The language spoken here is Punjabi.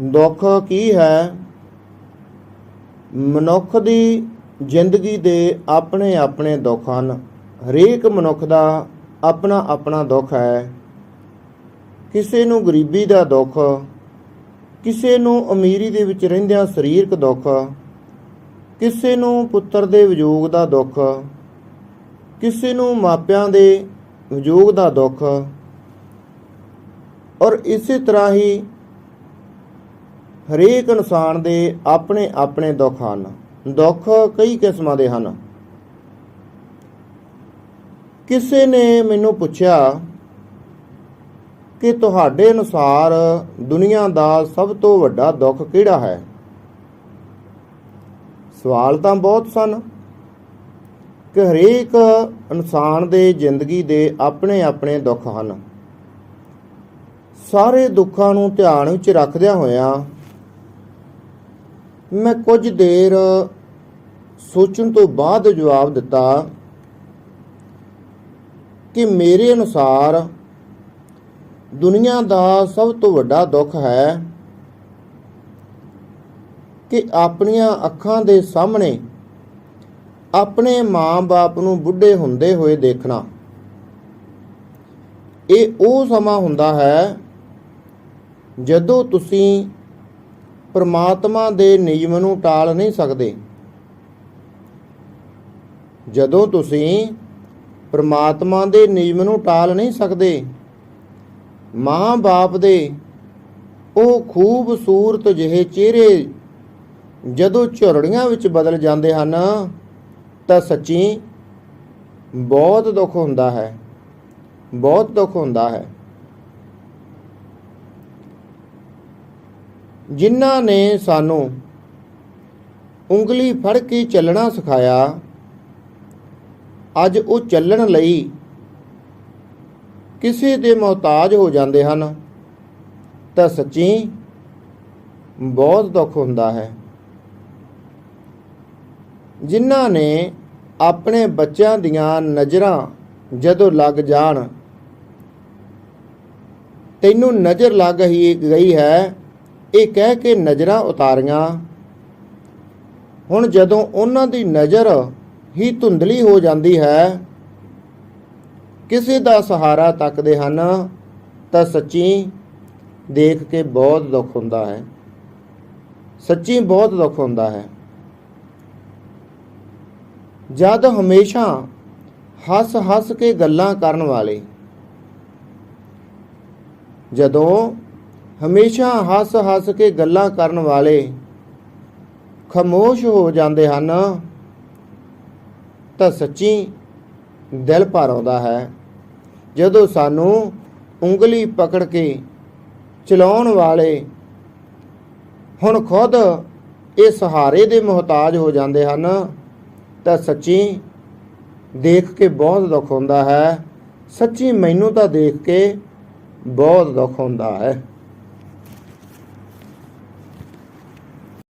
ਦੁੱਖ ਕੀ ਹੈ? ਮਨੁੱਖ ਦੀ ਜ਼ਿੰਦਗੀ ਦੇ ਆਪਣੇ ਆਪਣੇ ਦੁੱਖ ਹਨ। ਹਰੇਕ ਮਨੁੱਖ ਦਾ ਆਪਣਾ ਆਪਣਾ ਦੁੱਖ ਹੈ। ਕਿਸੇ ਨੂੰ ਗਰੀਬੀ ਦਾ ਦੁੱਖ, ਕਿਸੇ ਨੂੰ ਅਮੀਰੀ ਦੇ ਵਿੱਚ ਰਹਿੰਦਿਆਂ ਸਰੀਰਕ ਦੁੱਖ, ਕਿਸੇ ਨੂੰ ਪੁੱਤਰ ਦੇ ਵਿਯੋਗ ਦਾ ਦੁੱਖ, ਕਿਸੇ ਨੂੰ ਮਾਪਿਆਂ ਦੇ ਵਿਯੋਗ ਦਾ ਦੁੱਖ ਔਰ ਇਸੇ ਤਰ੍ਹਾਂ ਹੀ ਹਰੇਕ ਇਨਸਾਨ ਦੇ ਆਪਣੇ ਆਪਣੇ ਦੁੱਖ ਹਨ। ਦੁੱਖ ਕਈ ਕਿਸਮਾਂ ਦੇ ਹਨ। ਕਿਸੇ ਨੇ ਮੈਨੂੰ ਪੁੱਛਿਆ ਕਿ ਤੁਹਾਡੇ ਅਨੁਸਾਰ ਦੁਨੀਆ ਦਾ ਸਭ ਤੋਂ ਵੱਡਾ ਦੁੱਖ ਕਿਹੜਾ ਹੈ? ਸਵਾਲ ਤਾਂ ਬਹੁਤ ਸਨ ਕਿ ਹਰੇਕ ਇਨਸਾਨ ਦੇ ਜ਼ਿੰਦਗੀ ਦੇ ਆਪਣੇ ਆਪਣੇ ਦੁੱਖ ਹਨ। ਸਾਰੇ ਦੁੱਖਾਂ ਨੂੰ ਧਿਆਨ ਵਿੱਚ ਰੱਖਦਿਆਂ ਹੋਇਆਂ ਮੈਂ ਕੁਝ ਦੇਰ ਸੋਚਣ ਤੋਂ ਬਾਅਦ ਜਵਾਬ ਦਿੱਤਾ ਕਿ ਮੇਰੇ ਅਨੁਸਾਰ ਦੁਨੀਆ ਦਾ ਸਭ ਤੋਂ ਵੱਡਾ ਦੁੱਖ ਹੈ ਕਿ ਆਪਣੀਆਂ ਅੱਖਾਂ ਦੇ ਸਾਹਮਣੇ ਆਪਣੇ ਮਾਂ-ਬਾਪ ਨੂੰ ਬੁੱਢੇ ਹੁੰਦੇ ਹੋਏ ਦੇਖਣਾ। ਇਹ ਉਹ ਸਮਾਂ ਹੁੰਦਾ ਹੈ ਜਦੋਂ ਤੁਸੀਂ ਪਰਮਾਤਮਾ ਦੇ ਨਿਯਮ ਨੂੰ ਟਾਲ ਨਹੀਂ ਸਕਦੇ। ਜਦੋਂ ਤੁਸੀਂ ਪਰਮਾਤਮਾ ਦੇ ਨਿਯਮ ਨੂੰ ਟਾਲ ਨਹੀਂ ਸਕਦੇ, ਮਾਂ-ਬਾਪ ਦੇ ਉਹ ਖੂਬਸੂਰਤ ਜਿਹੇ ਚਿਹਰੇ ਜਦੋਂ ਝੁਰੜੀਆਂ ਵਿੱਚ ਬਦਲ ਜਾਂਦੇ ਹਨ, ਤਾਂ ਸੱਚੀ ਬਹੁਤ ਦੁੱਖ ਹੁੰਦਾ ਹੈ, ਬਹੁਤ ਦੁੱਖ ਹੁੰਦਾ ਹੈ। ਜਿਨ੍ਹਾਂ ਨੇ ਸਾਨੂੰ ਉਂਗਲੀ ਫੜ ਕੇ ਚੱਲਣਾ ਸਿਖਾਇਆ, ਅੱਜ ਉਹ ਚੱਲਣ ਲਈ ਕਿਸੇ ਦੇ ਮੁਹਤਾਜ ਹੋ ਜਾਂਦੇ ਹਨ, ਤਾਂ ਸੱਚੀ ਬਹੁਤ ਦੁੱਖ ਹੁੰਦਾ ਹੈ। ਜਿਨ੍ਹਾਂ ਨੇ ਆਪਣੇ ਬੱਚਿਆਂ ਦੀਆਂ ਨਜ਼ਰਾਂ ਜਦੋਂ ਲੱਗ ਜਾਣ, ਤੈਨੂੰ ਨਜ਼ਰ ਲੱਗ ਹੀ ਗਈ ਹੈ ਇਹ ਕਹਿ ਕੇ ਨਜ਼ਰਾਂ ਉਤਾਰੀਆਂ। ਹੁਣ ਜਦੋਂ ਉਹਨਾਂ ਦੀ ਨਜ਼ਰ ਹੀ ਧੁੰਦਲੀ ਹੋ ਜਾਂਦੀ ਹੈ, ਕਿਸੇ ਦਾ ਸਹਾਰਾ ਤੱਕਦੇ ਹਨ, ਤਾਂ ਸੱਚੀ ਦੇਖ ਕੇ ਬਹੁਤ ਦੁੱਖ ਹੁੰਦਾ ਹੈ। ਸੱਚੀ ਬਹੁਤ ਦੁੱਖ ਹੁੰਦਾ ਹੈ। ਜਦ ਹਮੇਸ਼ਾ ਹੱਸ ਹੱਸ ਕੇ ਗੱਲਾਂ ਕਰਨ ਵਾਲੇ, ਜਦੋਂ ਹਮੇਸ਼ਾ ਹੱਸ ਹੱਸ ਕੇ ਗੱਲਾਂ ਕਰਨ ਵਾਲੇ ਖਮੋਸ਼ ਹੋ ਜਾਂਦੇ ਹਨ, ਤਾਂ ਸੱਚੀ ਦਿਲ ਭਰ ਆਉਂਦਾ ਹੈ। ਜਦੋਂ ਸਾਨੂੰ ਉਂਗਲੀ ਪਕੜ ਕੇ ਚਲਾਉਣ ਵਾਲੇ ਹੁਣ ਖੁਦ ਇਹ ਸਹਾਰੇ ਦੇ ਮੁਹਤਾਜ ਹੋ ਜਾਂਦੇ ਹਨ, ਤਾਂ ਸੱਚੀ ਦੇਖ ਕੇ ਬਹੁਤ ਦੁੱਖ ਹੁੰਦਾ ਹੈ। ਸੱਚੀ ਮੈਨੂੰ ਤਾਂ ਦੇਖ ਕੇ ਬਹੁਤ ਦੁੱਖ ਹੁੰਦਾ ਹੈ।